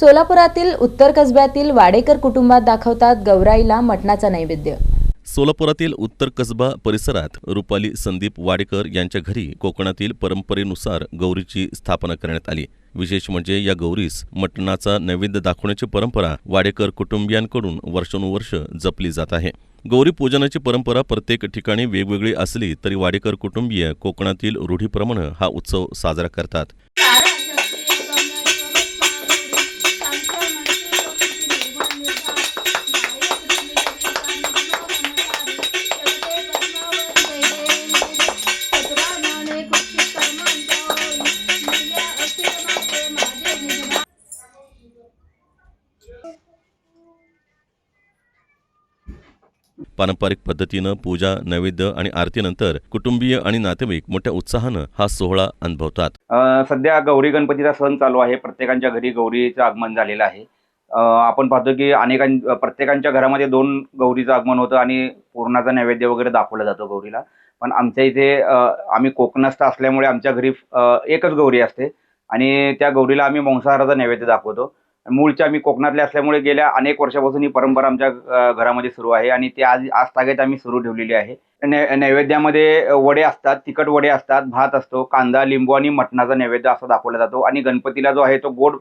सोलापुरातील उत्तर कसब्यातील वाडेकर कुटुंबात दाखवतात गौराईला मटणाचा नैवेद्य. सोलापुरातील उत्तर कसबा परिसरात रुपाली संदीप वाडेकर यांच्या घरी कोकणातील परंपरेनुसार गौरीची स्थापना करण्यात आली. विशेष म्हणजे या गौरीस मटणाचा नैवेद्य दाखवण्याची परंपरा वाडेकर कुटुंबियांकडून वर्षानुवर्ष जपली जात आहे. गौरी पूजनाची परंपरा प्रत्येक ठिकाणी वेगवेगळी असली तरी वाडेकर कुटुंबीय कोकणातील रूढीप्रमाणे हा उत्सव साजरा करतात. पारंपरिक पद्धतीनं पूजा नैवेद्य आणि आरतीनंतर कुटुंबीय आणि नातेवाईक मोठ्या उत्साहानं हा सोहळा अनुभवतात. सध्या गौरी गणपतीचा सण चालू आहे. प्रत्येकांच्या घरी गौरीचं आगमन झालेलं आहे. आपण पाहतो की अनेकां प्रत्येकांच्या घरामध्ये दोन गौरीचं आगमन होतं आणि पूर्णाचा नैवेद्य वगैरे दाखवला जातो गौरीला. पण आमच्या इथे आम्ही कोकणस्थ असल्यामुळे आमच्या घरी एकच गौरी असते आणि त्या गौरीला आम्ही मांसाहाराचा नैवेद्य दाखवतो. मूळच्या आम्ही कोकणातले असल्यामुळे गेल्या अनेक वर्षापासून ही परंपरा आमच्या घरामध्ये सुरू आहे आणि ती आज आज तागेत आम्ही सुरू ठेवलेली आहे. नै नैवेद्यामध्ये वडे असतात तिखट वडे असतात भात असतो कांदा लिंबू आणि मटणाचा नैवेद्य असा दाखवला जातो आणि गणपतीला जो आहे तो गोड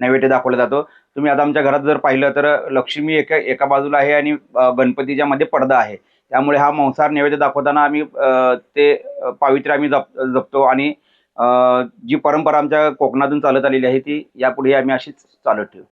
नैवेद्य दाखवला जातो. तुम्ही आता आमच्या घरात जर पाहिलं तर लक्ष्मी एका एका बाजूला आहे आणि गणपतीच्या मध्ये पडदा आहे. त्यामुळे हा मांसाहार नैवेद्य दाखवताना आम्ही ते पावित्र्य आम्ही जप जपतो आणि जी परंपरा आमच्या कोकणातून चालत आलेली आहे ती यापुढे आम्ही अशीच चालत ठेवू.